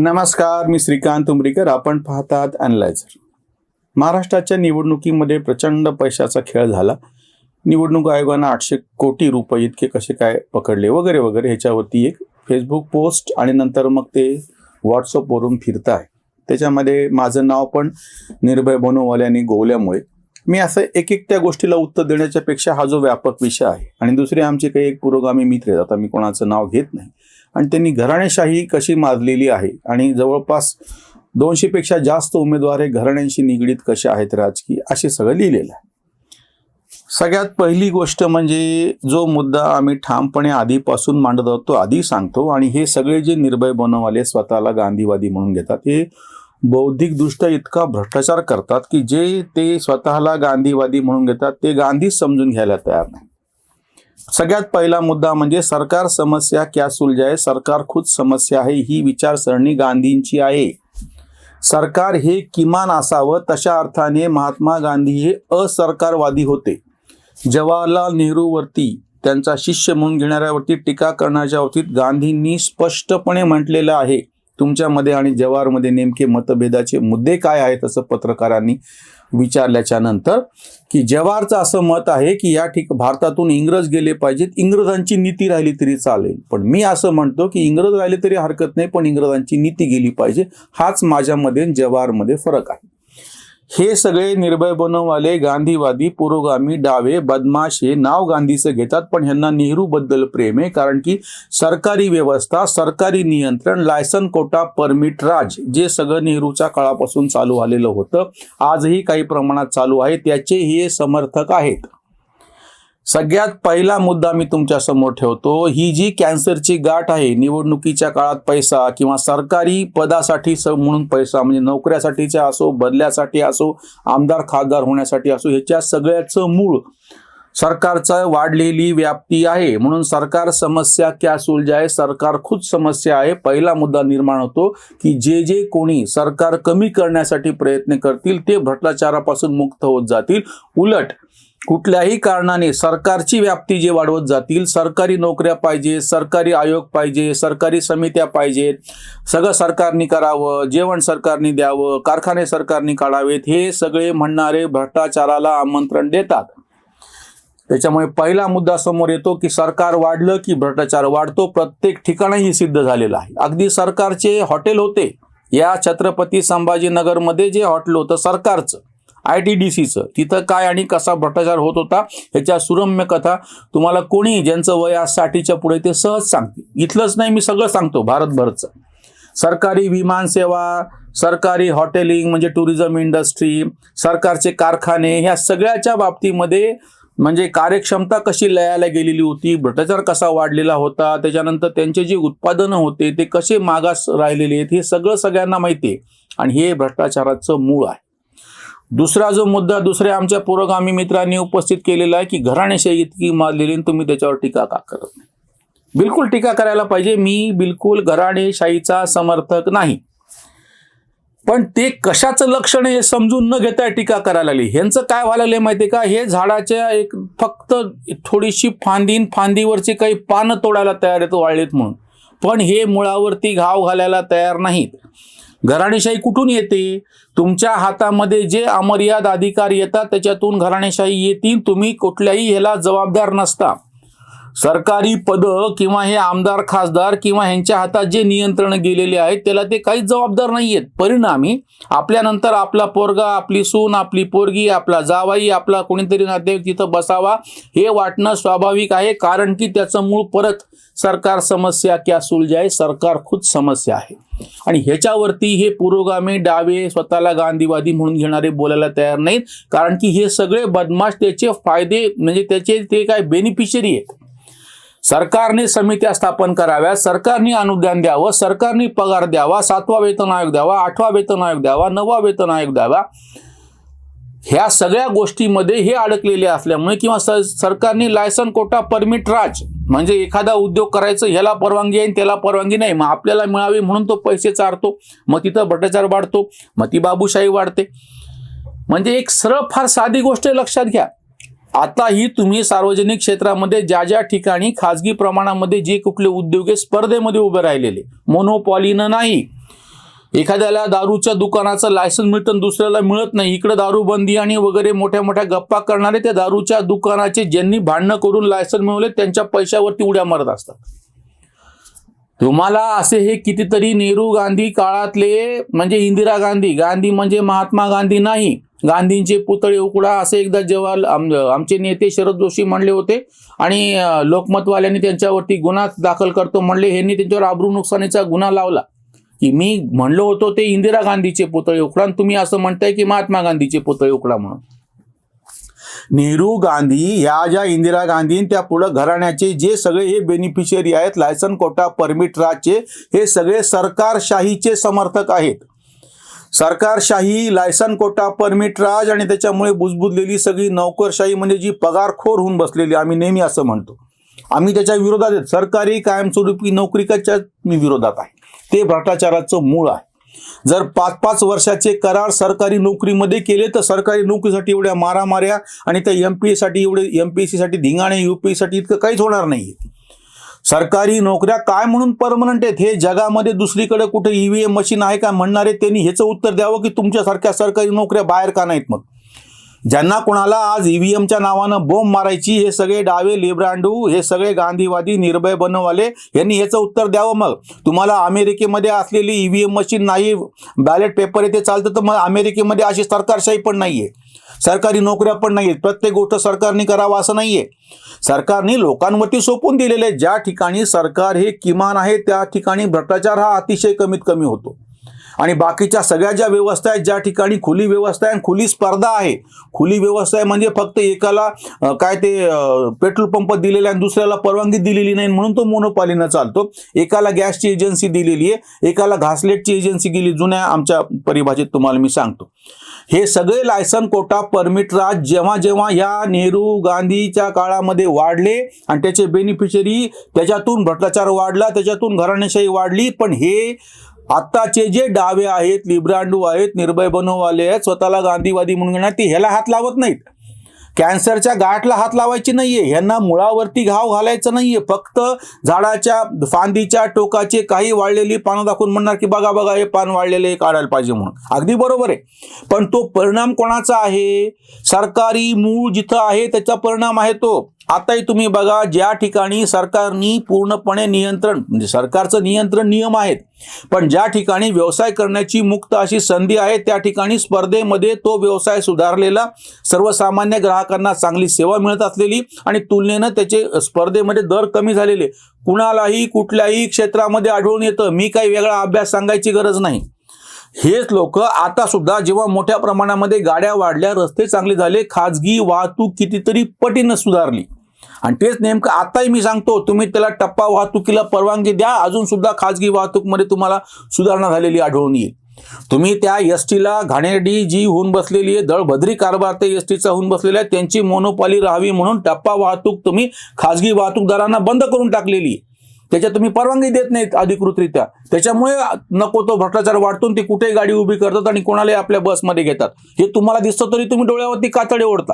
नमस्कार मी श्रीकांत उमरीकर. आपण पाहतात अनलायझर महाराष्ट्राच्या निवडणुकीमध्ये प्रचंड पैशाचा खेळ झाला. निवडणूक आयोगानं आठशे कोटी रुपये इतके कसे काय पकडले वगैरे वगैरे ह्याच्यावरती एक फेसबुक पोस्ट आणि नंतर मग ते व्हॉट्सअपवरून फिरत आहे त्याच्यामध्ये माझं नाव पण निर्भय बनोवाल्याने गोवल्यामुळे. मी असं एक एक त्या गोष्टीला उत्तर देण्याच्या पेक्षा हा जो व्यापक विषय आहे आणि दुसरे आमचे काही एक पुरोगामी मित्र आहेत आता मी कोणाचं नाव घेत नाही. आणि त्यांनी घराणेशाही कशी माजलेली आहे? आणि जवळपास दोनशेपेक्षा जास्त उमेदवार हे घराण्यांशी निगडीत कसे आहेत राजकीय? असे सगळं लिहिलेलं आहे. सगळ्यात पहिली गोष्ट म्हणजे जो मुद्दा आम्ही ठामपणे आधीपासून मांडत आहोत तो आधी सांगतो. आणि हे सगळे जे निर्भय बनवले स्वतःला गांधीवादी म्हणून घेतात हे बौद्धिकदृष्ट्या इतका भ्रष्टाचार करतात की जे ते स्वतःला गांधीवादी म्हणून घेतात ते गांधीच समजून घ्यायला तयार नाही सगळ्यात पहिला मुद्दा म्हणजे सरकार समस्या क्या सुलझाय सरकार खुद समस्या आहे ही विचारसरणी गांधींची आहे. सरकार हे किमान असावं तशा अर्थाने महात्मा गांधी हे असरकारवादी होते. जवाहरलाल नेहरूवरती त्यांचा शिष्य म्हणून घेणाऱ्यावरती टीका करण्याच्या बाबतीत गांधींनी स्पष्टपणे म्हटलेलं आहे. तुमच्यामध्ये आणि जवारमध्ये नेमके मतभेदाचे मुद्दे काय आहेत असं पत्रकारांनी विचारल्याच्या नंतर की जवारचं असं मत आहे की या ठिक भारतातून इंग्रज गेले पाहिजेत इंग्रजांची नीती राहिली तरी चालेल. पण मी असं म्हणतो की इंग्रज राहिले तरी हरकत नाही पण इंग्रजांची नीती गेली पाहिजे. हाच माझ्यामध्ये जवारमध्ये फरक आहे. हे सगळे निर्भय बनववाले गांधीवादी पुरोगामी डावे बदमाश हे नाव गांधीचं घेतात पण ह्यांना नेहरूबद्दल प्रेम आहे कारण की सरकारी व्यवस्था सरकारी नियंत्रण लायसन कोटा परमिट राज जे सगळं नेहरूच्या काळापासून चालू आलेलं होतं आजही काही प्रमाणात चालू आहे त्याचे हे समर्थक आहेत. सगळ्यात पहिला मुद्दा मी तुमच्यासमोर ठेवतो ही जी कॅन्सरची गाठ आहे निवडणुकीच्या काळात पैसा किंवा सरकारी पदासाठी म्हणून पैसा म्हणजे नोकऱ्यासाठीच्या असो बदल्यासाठी असो आमदार खासदार होण्यासाठी असो ह्याच्या सगळ्याचं मूळ सरकारचं वाढलेली व्याप्ती आहे. म्हणून सरकार समस्या क्या सुलजाय सरकार खुद समस्या आहे. पहिला मुद्दा निर्माण होतो की जे जे कोणी सरकार कमी करण्यासाठी प्रयत्न करतील ते भ्रष्टाचारापासून मुक्त होत जातील. उलट कुठल्याही कारणाने सरकारची व्याप्ती जे वाढवत जातील सरकारी नोकऱ्या पाहिजे सरकारी आयोग पाहिजे सरकारी समित्या पाहिजेत सगळं सरकारने करावं जेवण सरकारने द्यावं कारखाने सरकारने काढावेत हे सगळे म्हणणारे भ्रष्टाचाराला आमंत्रण देतात. त्याच्यामुळे पहिला मुद्दा समोर येतो की सरकार वाढलं की भ्रष्टाचार वाढतो प्रत्येक ठिकाणीही सिद्ध झालेलं आहे. अगदी सरकारचे हॉटेल होते. या छत्रपती संभाजीनगरमध्ये जे हॉटेल होतं सरकारचं. आय टी डी सीचं तिथं काय आणि कसा भ्रष्टाचार होत होता ह्याच्या सुरम्य कथा तुम्हाला कोणी ज्यांचं वय आज साठीच्या पुढे ते सहज सांगते इथलंच नाही मी सगळं सांगतो भारतभरचं. सरकारी विमानसेवा सरकारी हॉटेलिंग म्हणजे टुरिझम इंडस्ट्री सरकारचे कारखाने ह्या सगळ्याच्या बाबतीमध्ये म्हणजे कार्यक्षमता कशी लयाला गेलेली होती भ्रष्टाचार कसा वाढलेला होता त्याच्यानंतर त्यांचे जे उत्पादनं होते ते कसे मागास राहिलेले आहेत हे सगळं सगळ्यांना माहिती आहे. आणि हे भ्रष्टाचाराचं मूळ आहे. दुसरा जो मुद्दा दुसऱ्या आमच्या पुरोगामी मित्रांनी उपस्थित केलेला आहे की घराणेशाही इतकी मारलेली तुम्ही त्याच्यावर टीका का करत नाही? बिलकुल टीका करायला पाहिजे. मी बिलकुल घराणेशाहीचा समर्थक नाही. पण ते कशाचं लक्षण आहे हे समजून न घेता टीका करायला लागली. ह्यांचं काय व्हायला लागलं माहितीये का? हे झाडाच्या एक फक्त थोडीशी फांदीन फांदीवरची काही पानं तोडायला तयार आहेत वाळलेत म्हणून. पण हे मुळावरती घाव घालायला तयार नाहीत. घराणेशाही कुठून येते? तुमच्या हातामध्ये जे अमर्याद अधिकार येतात त्याच्यातून घराणेशाही येतील. तुम्ही कुठल्याही ह्याला जबाबदार नसता. सरकारी पद किंवा हे आमदार खासदार किंवा ह्यांच्या हातात जे नियंत्रण गेलेले आहेत त्याला ते काहीच जबाबदार नाही आहेत परिणामी आपल्यानंतर आपला पोरगा आपली सून आपली पोरगी आपला जावाई आपला कोणीतरी नातेवाईक तिथं बसावा हे वाटणं स्वाभाविक आहे कारण की त्याचं मूळ परत सरकार समस्या क्या सुलजाय सरकार खुद समस्या आहे. आणि ह्याच्यावरती हे पुरोगामी डावे स्वतःला गांधीवादी म्हणून घेणारे बोलायला तयार नाहीत कारण की हे सगळे बदमाश त्याचे फायदे म्हणजे त्याचे ते काय बेनिफिशरी आहेत. सरकारने समित्या स्थापन कराव्या सरकारने अनुदान द्यावं सरकारने पगार द्यावा सातवा वेतन आयोग द्यावा आठवा वेतन आयोग द्यावा नववा वेतन आयोग द्यावा ह्या सगळ्या गोष्टीमध्ये हे अडकलेले असल्यामुळे किंवा सरकारने लायसन कोटा परमिट राज म्हणजे एखादा उद्योग करायचं ह्याला परवानगी आहे त्याला परवानगी नाही मग आपल्याला मिळावी म्हणून तो पैसे चारतो मग तिथं भ्रष्टाचार वाढतो मग ती बाबूशाही वाढते. म्हणजे एक सरळ फार साधी गोष्ट लक्षात घ्या. आताही तुम्ही सार्वजनिक क्षेत्रामध्ये ज्या ज्या ठिकाणी खाजगी प्रमाणामध्ये जे कुठले उद्योग आहे स्पर्धेमध्ये उभे राहिलेले मोनोपॉलीनं नाही. एखाद्याला दारूच्या दुकानाचं लायसन्स मिळतं दुसऱ्याला मिळत नाही. इकडे दारूबंदी आणि वगैरे मोठ्या मोठ्या गप्पा करणारे त्या दारूच्या दुकानाचे ज्यांनी भांडणं करून लायसन्स मिळवले त्यांच्या पैशावरती उड्या मारत असतात. तुम्हाला असे हे कितीतरी नेहरू गांधी काळातले म्हणजे इंदिरा गांधी गांधी म्हणजे महात्मा गांधी नाही. गांधींचे पुतळे उकडा असे एकदा जेव्हा आम- आमचे नेते शरद जोशी म्हणले होते आणि लोकमतवाल्यांनी त्यांच्यावरती गुन्हा दाखल करतो म्हणले. ह्यांनी त्यांच्यावर आबरू नुकसानीचा गुन्हा लावला. की मी म्हणलो होतो ते इंदिरा गांधीचे पुतळे उकडा आणि तुम्ही असं म्हणताय की महात्मा गांधीचे पुतळे उकडा म्हणून. नेहरू गांधी ह्या ज्या इंदिरा गांधी त्या पुढं घराण्याचे जे सगळे हे बेनिफिशियरी आहेत लायसन कोटा परमिट राजचे हे सगळे सरकारशाहीचे समर्थक आहेत. सरकारशाही लायसन कोटा परमिट राज आणि त्याच्यामुळे बुजबुजलेली सगळी नोकरशाही म्हणजे जी पगारखोर होऊन बसलेली आम्ही नेहमी असं म्हणतो. आम्ही त्याच्या विरोधात आहेत. सरकारी कायमस्वरूपी नोकरीच्या मी विरोधात आहे? ते भ्रष्टाचाराचं मूळ आहे. जर पाच पाच वर्षाचे करार सरकारी नोकरीमध्ये केले तर सरकारी नोकरीसाठी एवढ्या मारामाऱ्या आणि त्या एम पी एसाठी एवढे एम पी एस सीसाठी धिंगाणे यू पी साठी इतकं काहीच होणार नाही सरकारी नोकऱ्या काय म्हणून परमनंट आहेत? हे जगामध्ये दुसरीकडे कुठे ईव्हीएम मशीन आहे का? म्हणणारे त्यांनी ह्याचं उत्तर द्यावं की तुमच्यासारख्या सरकारी नोकऱ्या बाहेर का नाहीत मग? ज्यांना कोणाला आज ईव्हीएमच्या नावानं बोंब मारायची हे सगळे डावे लिब्रांडू हे सगळे गांधीवादी निर्भय बनवाले यांनी याचं उत्तर द्यावं मग. तुम्हाला अमेरिकेमध्ये असलेली ईव्हीएम मशीन नाही बॅलेट पेपर येथे चालतं तर मग अमेरिकेमध्ये अशी सरकारशाही पण नाही आहे सरकारी नोकऱ्या पण नाही आहेत प्रत्येक गोष्ट सरकारने करावं असं नाही आहे सरकारने लोकांवरती सोपून दिलेले आहे. ज्या ठिकाणी सरकार हे किमान आहे त्या ठिकाणी भ्रष्टाचार हा अतिशय कमीत कमी होतो. आणि बाकीच्या सगळ्या ज्या व्यवस्था आहेत ज्या ठिकाणी खुली व्यवस्था आहे आणि खुली स्पर्धा आहे खुली व्यवस्था आहे म्हणजे फक्त एकाला काय ते पेट्रोल पंप दिलेला आणि दुसऱ्याला परवानगी दिलेली नाही म्हणून तो मोनोपालीनं चालतो. एकाला गॅसची एजन्सी दिलेली आहे एकाला घासलेटची एजन्सी गेली जुन्या आमच्या परिभाषेत तुम्हाला मी सांगतो. हे सगळे लायसन कोटा परमिट राज जेव्हा जेव्हा या नेहरू गांधीच्या काळामध्ये वाढले आणि त्याचे बेनिफिशरी त्याच्यातून भ्रष्टाचार वाढला त्याच्यातून घराणेशाही वाढली पण हे आत्ताचे जे डावे आहेत लिब्रांडू आहेत निर्भय बनववाले आहेत स्वतःला गांधीवादी म्हणून घेणार ते ह्याला हात लावत नाहीत. कॅन्सरच्या गाठला हात लावायची नाहीये ह्यांना मुळावरती घाव घालायचं नाहीये फक्त झाडाच्या फांदीच्या टोकाचे काही वाळलेली पानं दाखवून म्हणणार की बघा बघा हे पान वाळलेले काढायला पाहिजे म्हणून. अगदी बरोबर आहे. पण तो परिणाम कोणाचा आहे? सरकारी मूळ जिथं आहे त्याचा परिणाम आहे तो. आताही तुम्ही बघा ज्या ठिकाणी सरकारनी पूर्णपणे नियंत्रण म्हणजे सरकारचं नियंत्रण नियम आहेत पण ज्या ठिकाणी व्यवसाय करण्याची मुक्त अशी संधी आहे त्या ठिकाणी स्पर्धेमध्ये तो व्यवसाय सुधारलेला सर्वसामान्य ग्राहकांना चांगली सेवा मिळत असलेली आणि तुलनेनं त्याचे स्पर्धेमध्ये दर कमी झालेले. कुणालाही कुठल्याही क्षेत्रामध्ये आढळून येतं मी काही वेगळा अभ्यास सांगायची गरज नाही. हेच लोक आता सुद्धा जेव्हा मोठ्या प्रमाणामध्ये गाड्या वाढल्या रस्ते चांगले झाले खाजगी वाहतूक कितीतरी पटीनं सुधारली. आणि तेच नेमकं आताही मी सांगतो तुम्ही त्याला टप्पा वाहतुकीला परवानगी द्या अजून सुद्धा खाजगी वाहतूकमध्ये तुम्हाला सुधारणा झालेली आढळून येईल. तुम्ही त्या एस टीला घाणेरडी जी होऊन बसलेली आहे दळभद्री कारभार ते एस टीचा होऊन बसलेला आहे त्यांची मोनोपॉली राहावी म्हणून टप्पा वाहतूक तुम्ही खाजगी वाहतूकदारांना बंद करून टाकलेली आहे. त्याच्या तुम्ही परवानगी देत नाहीत अधिकृतरित्या. त्याच्यामुळे नको तो भ्रष्टाचार वाढतो ते कुठेही गाडी उभी करतात आणि कोणालाही आपल्या बसमध्ये घेतात. हे तुम्हाला दिसतं तरी तुम्ही डोळ्यावरती कातडे ओढता.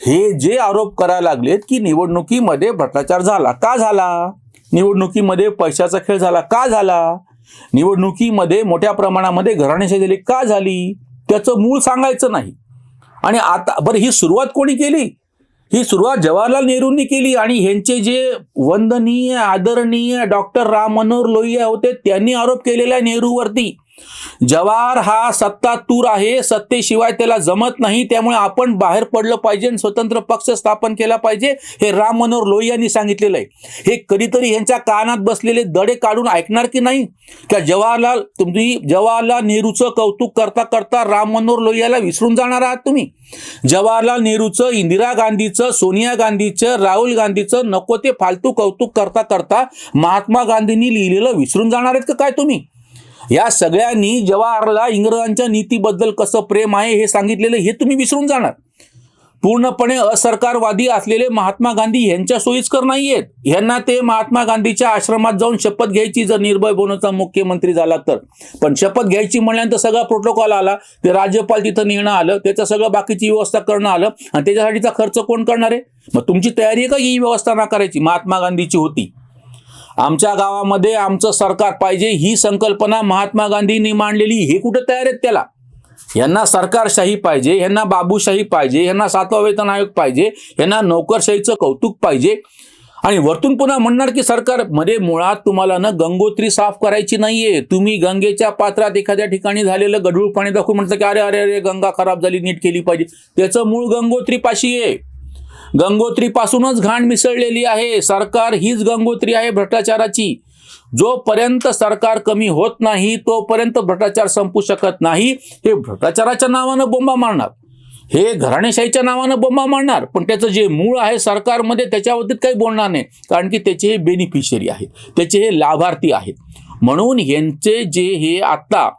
हे जे आरोप करायला लागलेत की निवडणुकीमध्ये भ्रष्टाचार झाला का झाला? निवडणुकीमध्ये पैशाचा खेळ झाला का झाला? निवडणुकीमध्ये मोठ्या प्रमाणामध्ये घराणेशाही झाली का झाली? त्याचं मूळ सांगायचं नाही. आणि आता बरं ही सुरुवात कोणी केली? ही सुरुवात जवाहरलाल नेहरूंनी केली आणि ह्यांचे जे वंदनीय आदरणीय डॉक्टर राम मनोहर लोहिया होते त्यांनी आरोप केलेला आहे नेहरूवरती. जवाहर हा सत्तातूर आहे सत्तेशिवाय त्याला जमत नाही त्यामुळे आपण बाहेर पडलं पाहिजे आणि स्वतंत्र पक्ष स्थापन केला पाहिजे हे राम मनोहर लोहिया यांनी सांगितलेलं आहे. हे कधीतरी ह्यांच्या कानात बसलेले दडे काढून ऐकणार की नाही? त्या जवाहरलाल तुम्ही जवाहरलाल नेहरूचं कौतुक करता करता राम मनोहर लोहियाला विसरून जाणार आहात तुम्ही. जवाहरलाल नेहरूचं इंदिरा गांधीचं सोनिया गांधीचं राहुल गांधीचं नको ते फालतू कौतुक करता करता महात्मा गांधींनी लिहिलेलं विसरून जाणार आहेत का काय तुम्ही? या सगळ्यांनी जवाहरला इंग्रजांच्या नीतीबद्दल कसं प्रेम आहे हे सांगितलेलं हे तुम्ही विसरून जाणार. पूर्णपणे असरकारवादी असलेले महात्मा गांधी यांच्या सोयीस्कर नाही आहेत ह्यांना ते महात्मा गांधीच्या आश्रमात जाऊन शपथ घ्यायची जर निर्भय बनवचा मुख्यमंत्री झाला तर. पण शपथ घ्यायची म्हणल्यानंतर सगळा प्रोटोकॉल आला ते राज्यपाल तिथं नेणं आलं त्याचं सगळं बाकीची व्यवस्था करणं आलं आणि त्याच्यासाठीचा खर्च कोण करणार आहे? मग तुमची तयारी आहे का ही व्यवस्था ना करायची महात्मा गांधीची होती. आमच्या गावामध्ये आमचं सरकार पाहिजे ही संकल्पना महात्मा गांधींनी मांडलेली हे कुठं तयार आहेत त्याला? यांना सरकारशाही पाहिजे यांना बाबूशाही पाहिजे यांना सातवा वेतन आयोग पाहिजे यांना नोकरशाहीचं कौतुक पाहिजे. आणि वरतून पुन्हा म्हणणार की सरकारमध्ये मुळात तुम्हाला ना गंगोत्री साफ करायची नाहीये. तुम्ही गंगेच्या पात्रात एखाद्या ठिकाणी झालेलं गढूळ पाणी दाखवून म्हणतं की अरे अरे अरे गंगा खराब झाली नीट केली पाहिजे. त्याचं मूळ गंगोत्री पाशी आहे. गंगोत्री पासूनच घाण मिसळलेली आहे. सरकार हीच गंगोत्री आहे भ्रष्टाचाराची. जोपर्यंत सरकार कमी होत नाही तोपर्यंत भ्रष्टाचार संपू शकत नाही. हे भ्रष्टाचाराच्या नावानं बोंबा मारणार. हे घराणेशाहीच्या नावानं बोंबा मारणार. पण त्याचं जे मूळ आहे सरकारमध्ये त्याच्याबाबतीत काही बोलणार नाही. कारण की त्याचे हे बेनिफिशियरी आहेत. त्याचे हे लाभार्थी आहेत. म्हणून यांचे जे हे आत्ता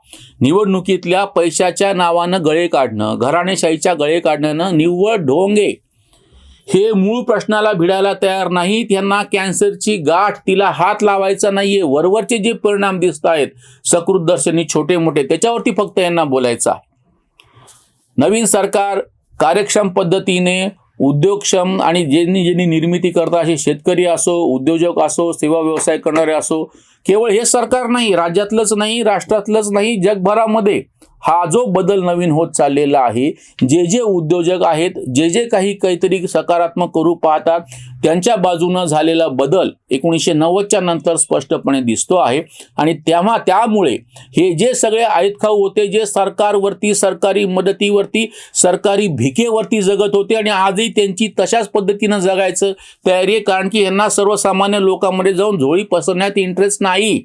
निवडणुकीतल्या पैशाच्या नावानं गळे काढणं घराणेशाहीच्या गळे काढणं निव्वळ ढोंगे हे मूळ प्रश्नाला भिडायला तयार नाहीत. यांना कॅन्सरची गाठ तिला हात लावायचा नाहीये. वरवरचे जे परिणाम दिसत आहेत सकृत दर्शनी छोटे मोठे त्याच्यावरती फक्त यांना बोलायचं आहे. नवीन सरकार कार्यक्षम पद्धतीने उद्योगक्षम आणि ज्यांनी ज्यांनी निर्मिती करता असे शेतकरी असो उद्योजक असो सेवा व्यवसाय करणारे असो केवळ हे सरकार नाही राज्यातलंच नाही राष्ट्रातलंच नाही जगभरामध्ये. हा जो बदल नवीन होत चाललेला आहे जे जे उद्योजक आहेत जे जे काही काहीतरी सकारात्मक करू पाहतात त्यांच्या बाजूनं झालेला बदल एकोणीसशे नव्वदच्या नंतर स्पष्टपणे दिसतो आहे. आणि तेव्हा त्यामुळे हे जे सगळे आयतखाऊ होते जे सरकारवरती सरकारी मदतीवरती सरकारी भिकेवरती जगत होते आणि आजही त्यांची तशाच पद्धतीनं जगायचं तयारी आहे कारण की यांना सर्वसामान्य लोकांमध्ये जाऊन झोळी पसरण्यात इंटरेस्ट नाही.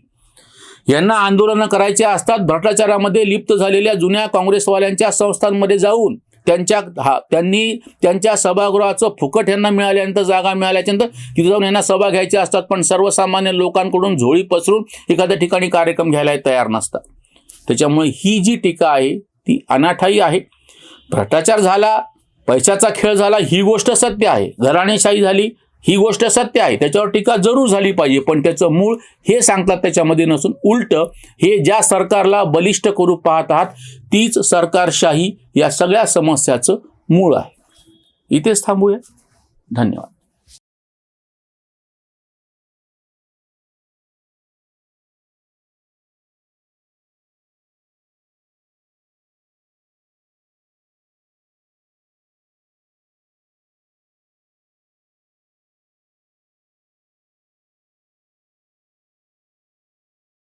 यांना आंदोलनं करायचे असतात. भ्रष्टाचारामध्ये लिप्त झालेल्या जुन्या काँग्रेसवाल्यांच्या संस्थांमध्ये जाऊन त्यांच्या हा त्यांनी त्यांच्या सभागृहाचं फुकट यांना मिळाल्यानंतर जागा मिळाल्याच्यानंतर तिथे जाऊन यांना सभा घ्यायच्या असतात. पण सर्वसामान्य लोकांकडून झोळी पसरून एखाद्या ठिकाणी कार्यक्रम घ्यायला तयार नसतात. त्याच्यामुळे ही जी टीका आहे ती अनाठाई आहे. भ्रष्टाचार झाला पैशाचा खेळ झाला ही गोष्ट सत्य आहे. घराणेशाही झाली ही गोष्ट सत्य आहे. त्याच्यावर टीका जरूर झाली पाहिजे पण त्याचं मूळ हे सांगतात त्याच्यामध्ये नसून उलट हे ज्या सरकारला बलिष्ठ करू पाहत आहात तीच सरकारशाही या सगळ्या समस्याचं मूळ आहे. इथेच थांबूया. धन्यवाद.